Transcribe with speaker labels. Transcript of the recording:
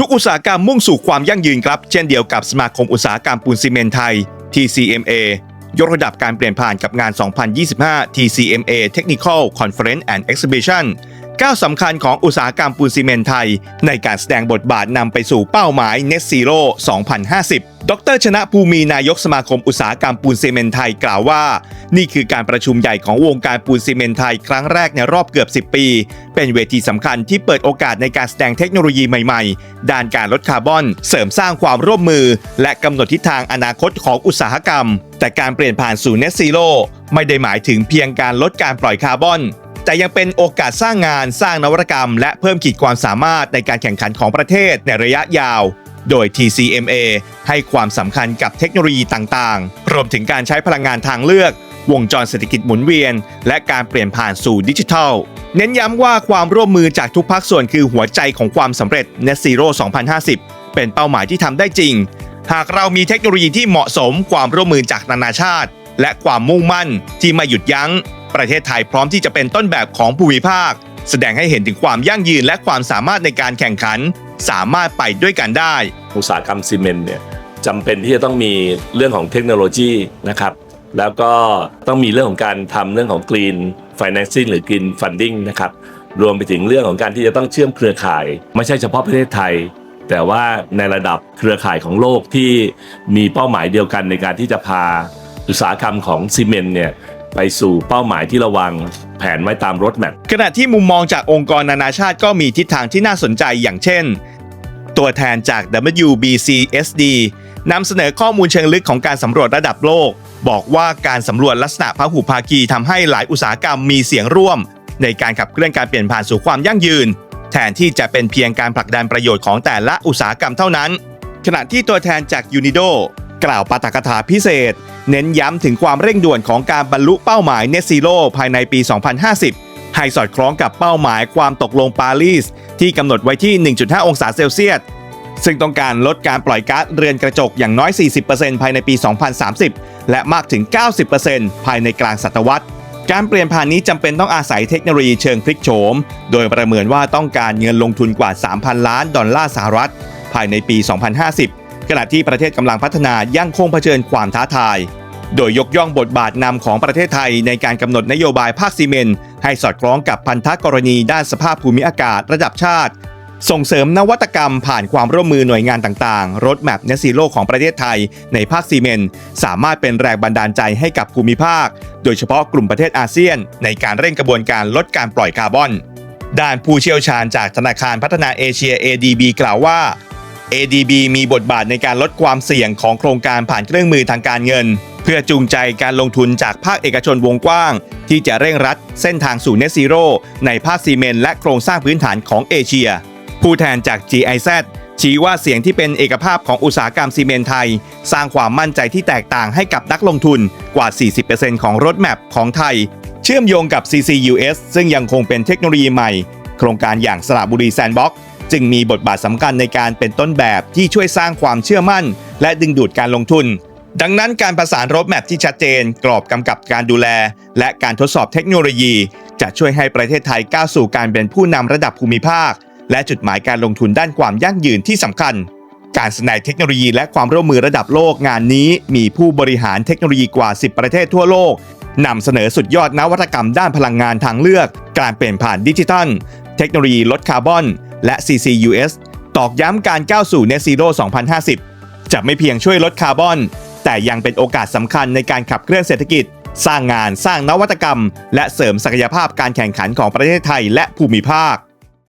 Speaker 1: ทุกอุตสาหกรรมมุ่งสู่ความยั่งยืนครับ เช่นเดียวกับสมาคมอุตสาหกรรมปูนซีเมนต์ไทย TCMA ยกระดับการเปลี่ยนผ่านกับงาน 2025 TCMA Technical Conference and Exhibition ก้าวสำคัญของอุตสาหกรรมปูนซีเมนต์ไทย ในการแสดงบทบาทนำไปสู่เป้าหมาย Net Zero 2050ดรชนะภูมินายกสมาคมอุตสาหกรรมปูนซีเมนต์ไทยกล่าวว่า นี่คือการประชุมใหญ่ของวงการปูนซีเมนต์ไทยครั้งแรกในรอบเกือบ 10 ปี เป็นเวทีสำคัญที่เปิดโอกาสในการแสดงเทคโนโลยีใหม่ๆ ด้านการลดคาร์บอน เสริมสร้างความร่วมมือ และกำหนดทิศทางอนาคตของอุตสาหกรรม แต่การเปลี่ยนผ่านสู่ Net Zero ไม่ได้หมายถึงเพียงการลดการปล่อยคาร์บอน แต่ยังเป็นโอกาสสร้างงานสร้างนวัตกรรม และเพิ่มขีดความสามารถในการแข่งขันของประเทศในระยะยาว โดย TCMA ให้ความสำคัญกับเทคโนโลยีต่างๆ รวมถึงการใช้พลังงานทางเลือก วงจรเศรษฐกิจหมุนเวียน และการเปลี่ยนผ่านสู่ดิจิทัล เน้นย้ำว่าความร่วมมือจากทุกภาคส่วนคือหัวใจของความสำเร็จ Net Zero 2050 เป็นเป้าหมายที่ทำได้จริง หากเรามีเทคโนโลยีที่เหมาะสมความร่วมมือจากนานาชาติ และความมุ่งมั่นที่ไม่หยุดยัง้ง ประเทศไทยพร้อมที่จะเป็นต้นแบบของภูมิภาค แสดงให้เห็นถึงความยั่งยืนและความสามารถในการแข่งขัน สามารถไปด้วยกันได้
Speaker 2: อุตสาหกรรมซีเมนต์เนี่ยจำเป็นที่จะต้องมีเรื่องของเทคโนโลยีนะครับแล้วก็ต้องมีเรื่องของการทำเรื่องของ Green Financing หรือ Green Funding นะครับรวมไปถึงเรื่องของการที่จะต้องเชื่อมเครือข่าย ไม่ใช่เฉพาะประเทศไทย แต่ว่าในระดับเครือข่ายของโลกที่มีเป้าหมายเดียวกันในการที่จะพาอุตสาหกรรมของซีเมนต์เนี่ย ไปสู่เป้าหมายที่ระวางแผนไว้ตามรถแมพ
Speaker 1: ขณะที่มุมมองจากองค์กรนานาชาติก็มีทิศทางที่น่าสนใจอย่างเช่น ตัวแทนจาก WBCSD นำเสนอข้อมูลเชิงลึกของการสำรวจระดับโลก บอกว่าการสำรวจลักษณะพหุภาคีทำให้หลายอุตสาหกรรมมีเสียงร่วม ในการขับเคลื่อนการเปลี่ยนผ่านสู่ความยั่งยืน แทนที่จะเป็นเพียงการผลักดันประโยชน์ของแต่ละอุตสาหกรรมเท่านั้น ขณะที่ตัวแทนจากยูนิโด กล่าวปาฐกถาพิเศษ เน้นย้ำถึงความเร่งด่วนของการบรรลุเป้าหมาย Net Zero ภายในปี 2050 ให้สอดคล้องกับเป้าหมายความตกลงปารีส ที่กำหนดไว้ที่ 1.5 องศาเซลเซียส ซึ่งต้องการลดการปล่อยก๊าซเรือนกระจกอย่างน้อย 40%ภายในปี 2030 และมากถึง 90%ภายในกลางศตวรรษการเปลี่ยนผ่านนี้จำเป็นต้องอาศัยเทคโนโลยีเชิงพลิกโฉม โดยประเมินว่าต้องการเงินลงทุนกว่า 3,000 ล้านดอลลาร์สหรัฐ ภายในปี 2050 ขณะที่ประเทศกำลังพัฒนายังคงเผชิญความท้าทาย โดยยกย่องบทบาทนำของประเทศไทยในการกำหนดนโยบายภาคซีเมนต์ให้สอดคล้องกับพันธกรณีด้านสภาพภูมิอากาศระดับชาติ ส่งเสริมนวัตกรรมผ่านความร่วมมือหน่วยงานต่างๆรถแมพเนซีโลของประเทศไทยในภาคซีเมนต์สามารถเป็นแรงบันดาลใจให้กับภูมิภาค โดยเฉพาะกลุ่มประเทศอาเซียน ในการเร่งกระบวนการลดการปล่อยคาร์บอนด้านผู้เชี่ยวชาญจากธนาคารพัฒนาเอเชีย ADB กล่าวว่า ADB มีบทบาทในการลดความเสี่ยงของโครงการผ่านเครื่องมือทางการเงิน เพื่อจูงใจการลงทุนจากภาคเอกชนวงกว้าง ที่จะเร่งรัดเส้นทางสู่เนซีโร่ในภาคซีเมนต์และโครงสร้างพื้นฐานของเอเชีย ผู้แทนจาก GIZ ชี้ว่าเสียงที่เป็นเอกภาพของอุตสาหกรรมซีเมนต์ไทย สร้างความมั่นใจที่แตกต่างให้กับนักลงทุนกว่า 40%ของรถแมพของไทย เชื่อมโยงกับ CCUS ซึ่งยังคงเป็นเทคโนโลยีใหม่ โครงการอย่างสระบุรีแซนด์บ็อก จึงมีบทบาทสำคัญในการเป็นต้นแบบที่ช่วยสร้างความเชื่อมั่น และดึงดูดการลงทุน ดังนั้นการประสานรถแมพที่ชัดเจน กรอบกำกับการดูแล และการทดสอบเทคโนโลยี จะช่วยให้ประเทศไทยก้าวสู่การเป็นผู้นำระดับภูมิภาค และจุดหมายการลงทุนด้านความยั่งยืนที่สำคัญ การแสดงเทคโนโลยีและความร่วมมือระดับโลกงานนี้ มีผู้บริหารเทคโนโลยีกว่า 10 ประเทศทั่วโลกนำเสนอสุดยอดนวัตกรรมด้านพลังงานทางเลือก การเปลี่ยนผ่านดิจิทัล เทคโนโลยีลดคาร์บอน และ CCUS ตอกย้ำการก้าวสู่ Net Zero 2050 จะไม่เพียงช่วยลดคาร์บอน แต่ยังเป็นโอกาสสำคัญในการขับเคลื่อนเศรษฐกิจ สร้างงานสร้างนวัตกรรม และเสริมศักยภาพการแข่งขันของประเทศไทยและภูมิภาค